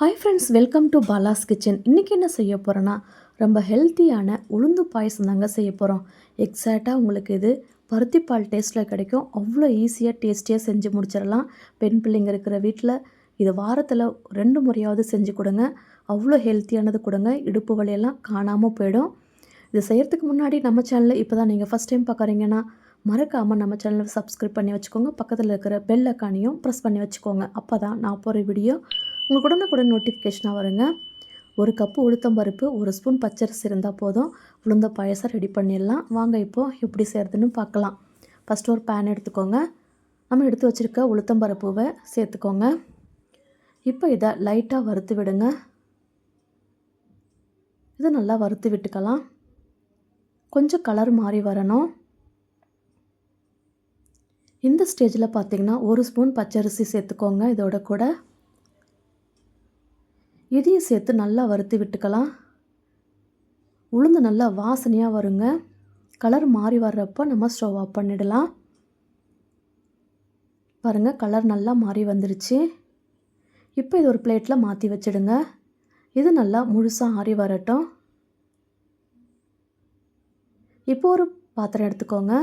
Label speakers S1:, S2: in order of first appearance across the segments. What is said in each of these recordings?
S1: Hi friends welcome to Bala's kitchen இன்றைக்கி என்ன செய்ய போகிறேன்னா ரொம்ப ஹெல்த்தியான உளுந்து பாயசம் தாங்க செய்ய போகிறோம் எக்ஸாக்டாக உங்களுக்கு இது பருத்திப்பால் டேஸ்ட்டில் கிடைக்கும். அவ்வளோ ஈஸியாக டேஸ்டியாக செஞ்சு முடிச்சிடலாம். பெண் பிள்ளைங்க இருக்கிற வீட்டில் இது வாரத்தில் ரெண்டு முறையாவது செஞ்சு கொடுங்க. அவ்வளோ ஹெல்த்தியானது கொடுங்க. இடுப்பு வலியெல்லாம் காணாமல் போயிடும். இது செய்கிறதுக்கு முன்னாடி நம்ம சேனலில் இப்போ தான் நீங்கள் ஃபஸ்ட் டைம் பார்க்குறீங்கன்னா மறக்காமல் நம்ம சேனலை சப்ஸ்கிரைப் பண்ணி வச்சுக்கோங்க. பக்கத்தில் இருக்கிற பெல் அக்கானையும் ப்ரெஸ் பண்ணி வச்சுக்கோங்க. அப்போ தான் நான் போகிற வீடியோ உங்களுக்கு உடனுக்குடன் நோட்டிஃபிகேஷனாக வருங்க. ஒரு கப்பு உளுத்தம் பருப்பு ஒரு ஸ்பூன் பச்சரிசி இருந்தால் போதும். உளுந்த பாயசம் ரெடி பண்ணிடலாம். வாங்க இப்போது எப்படி செய்கிறதுன்னு பார்க்கலாம். ஃபஸ்ட்டு ஒரு பேன் எடுத்துக்கோங்க. நம்ம எடுத்து வச்சுருக்க உளுத்தம் பருப்புவை சேர்த்துக்கோங்க. இப்போ இதை லைட்டாக வறுத்து விடுங்க. இதை நல்லா வறுத்து விட்டுக்கலாம். கொஞ்சம் கலர் மாறி வரணும். இந்த ஸ்டேஜில் பார்த்தீங்கன்னா ஒரு ஸ்பூன் பச்சரிசி சேர்த்துக்கோங்க இதோட கூட. இதையும் சேர்த்து நல்லா வறுத்து விட்டுக்கலாம். உளுந்து நல்லா வாசனையாக வருங்க. கலர் மாறி வர்றப்போ நம்ம ஸ்டவ் ஆஃப் பண்ணிடலாம். பாருங்கள் கலர் நல்லா மாறி வந்துருச்சு. இப்போ இது ஒரு பிளேட்டில் மாற்றி வச்சிடுங்க. இது நல்லா முழுசாக ஆறி வரட்டும். இப்போ ஒரு பாத்திரம் எடுத்துக்கோங்க.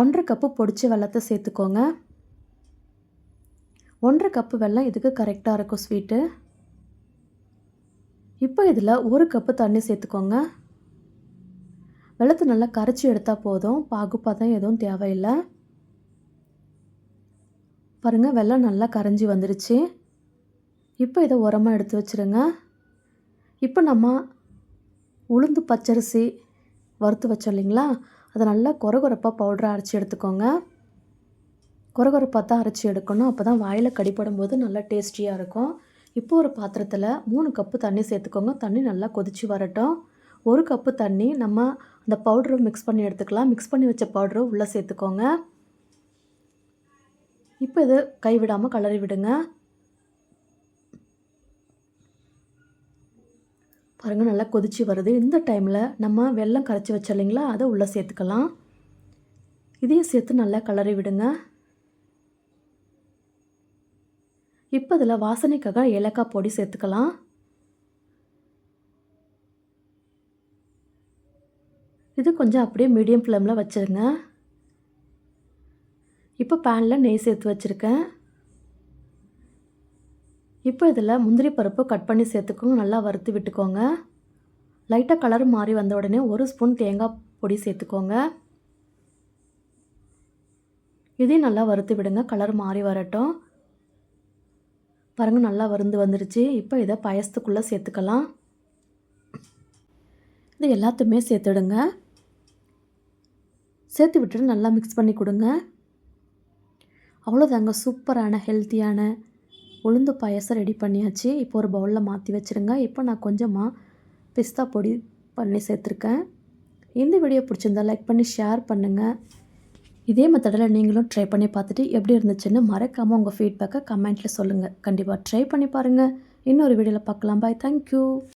S1: ஒன்றரை கப்பு பொடிச்ச வெள்ளத்தை சேர்த்துக்கோங்க. ஒன்றரை கப்பு வெள்ளம் இதுக்கு கரெக்டாக இருக்கும் ஸ்வீட்டு இப்போ இதில் ஒரு கப்பு தண்ணி சேர்த்துக்கோங்க. வெள்ளத்தை நல்லா கரைச்சி எடுத்தால் போதும். பாகுப்பாதம் எதுவும் தேவையில்லை. பாருங்கள் வெள்ளம் நல்லா கரைஞ்சி வந்துருச்சு. இப்போ இதை உரமாக எடுத்து வச்சுருங்க. இப்போ நம்ம உளுந்து பச்சரிசி வறுத்து வச்சோம் இல்லைங்களா? அதை நல்லா கொரகொரப்பாக பவுடரை அரைச்சி எடுத்துக்கோங்க. கொரகொரப்பாக தான் அரைச்சி எடுக்கணும். அப்போ தான் வாயில் கடிப்படும் போது நல்லா டேஸ்டியாக இருக்கும். இப்போ ஒரு பாத்திரத்தில் மூணு கப்பு தண்ணி சேர்த்துக்கோங்க. தண்ணி நல்லா கொதித்து வரட்டும். ஒரு கப்பு தண்ணி நம்ம அந்த பவுடரை மிக்ஸ் பண்ணி எடுத்துக்கலாம். மிக்ஸ் பண்ணி வச்ச பவுடரை உள்ளே சேர்த்துக்கோங்க. இப்போ இது கைவிடாமல் கலரி விடுங்க. பாருங்கள் நல்லா கொதித்து வருது. இந்த டைமில் நம்ம வெள்ளம் கரைச்சி வச்சோம் இல்லைங்களா? அதை உள்ளே சேர்த்துக்கலாம். இதையும் சேர்த்து நல்லா கலரி விடுங்க. இப்போ இதில் வாசனைக்காக ஏலக்காய் பொடி சேர்த்துக்கலாம். இது கொஞ்சம் அப்படியே மீடியம் ஃப்ளேமில் வச்சுருங்க. இப்போ பேனில் நெய் சேர்த்து வச்சுருக்கேன். இப்போ இதில் முந்திரி பருப்பு கட் பண்ணி சேர்த்துக்கோங்க. நல்லா வறுத்து விட்டுக்கோங்க. லைட்டாக கலர் மாறி வந்த உடனே ஒரு ஸ்பூன் தேங்காய் பொடி சேர்த்துக்கோங்க. இதையும் நல்லா வறுத்து விடுங்க. கலர் மாறி வரட்டும். பாருங்கள் நல்லா வருந்து வந்துருச்சு. இப்போ இதை பாயசத்துக்குள்ளே சேர்த்துக்கலாம். இது எல்லாத்தையுமே சேர்த்துடுங்க. சேர்த்து விட்டுட்டு நல்லா மிக்ஸ் பண்ணி கொடுங்க. அவ்வளோதாங்க சூப்பரான ஹெல்த்தியான உளுந்து பாயசம் ரெடி பண்ணியாச்சு. இப்போ ஒரு பவுலில் மாற்றி வச்சுருங்க. இப்போ நான் கொஞ்சமாக பிஸ்தா பொடி பண்ணி சேர்த்துருக்கேன். இந்த வீடியோ பிடிச்சிருந்தா லைக் பண்ணி ஷேர் பண்ணுங்கள் இதே மெத்தடில் நீங்களும் ட்ரை பண்ணி பார்த்துட்டு எப்படி இருந்துச்சுன்னு மறக்காமல் உங்கள் ஃபீட்பேக்கை கமெண்ட்டில் சொல்லுங்கள் கண்டிப்பாக ட்ரை பண்ணி பாருங்கள் இன்னொரு வீடியோவில் பார்க்கலாம். Bye thank you